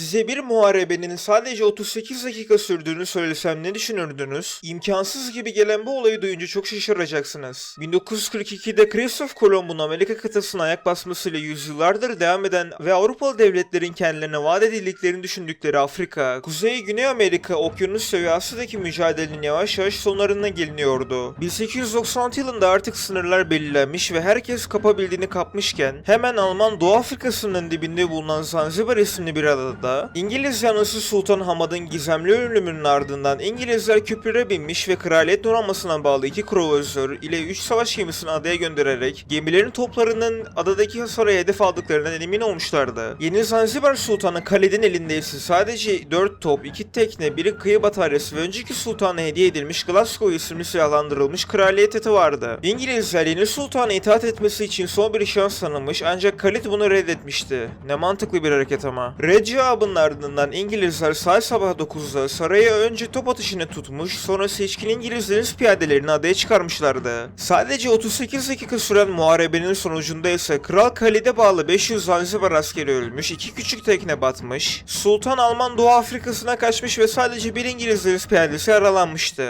Size bir muharebenin sadece 38 dakika sürdüğünü söylesem ne düşünürdünüz? İmkansız gibi gelen bu olayı duyunca çok şaşıracaksınız. 1942'de Christoph Kolomb'un Amerika kıtasına ayak basmasıyla yüzyıllardır devam eden ve Avrupalı devletlerin kendilerine vaat edildiklerini düşündükleri Afrika, Kuzey Güney Amerika, Okyanusya ve Asya'daki mücadelenin yavaş yavaş sonlarına geliniyordu. 1896 yılında artık sınırlar belirlenmiş ve herkes kapabildiğini kapmışken hemen Alman Doğu Afrikası'nın dibinde bulunan Zanzibar isimli bir adada İngiliz yanlısı Sultan Hamad'ın gizemli ölümünün ardından İngilizler köprülere binmiş ve kraliyet donanmasına bağlı iki kruvazör ile 3 savaş gemisini adaya göndererek gemilerin toplarının adadaki saraya hedef aldıklarından emin olmuşlardı. Yeni Zanzibar Sultanı Khalid'in elindeyse sadece 4 top, 2 tekne, biri kıyı bataryası ve önceki sultana hediye edilmiş Glasgow isimli silahlandırılmış kraliyet eti vardı. İngilizler yeni sultana itaat etmesi için son bir şans tanımış ancak Khalid bunu reddetmişti. Ne mantıklı bir hareket ama. Red cevabının ardından İngilizler saat sabah 9'da saraya önce top atışını tutmuş sonra seçkin İngiliz deniz piyadelerini adaya çıkarmışlardı. Sadece 38 dakika süren muharebenin sonucunda ise Kral Khalid'e bağlı 500 Zanzibar askeri ölmüş, iki küçük tekne batmış, Sultan Alman Doğu Afrika'sına kaçmış ve sadece bir İngiliz deniz piyadesi yaralanmıştı.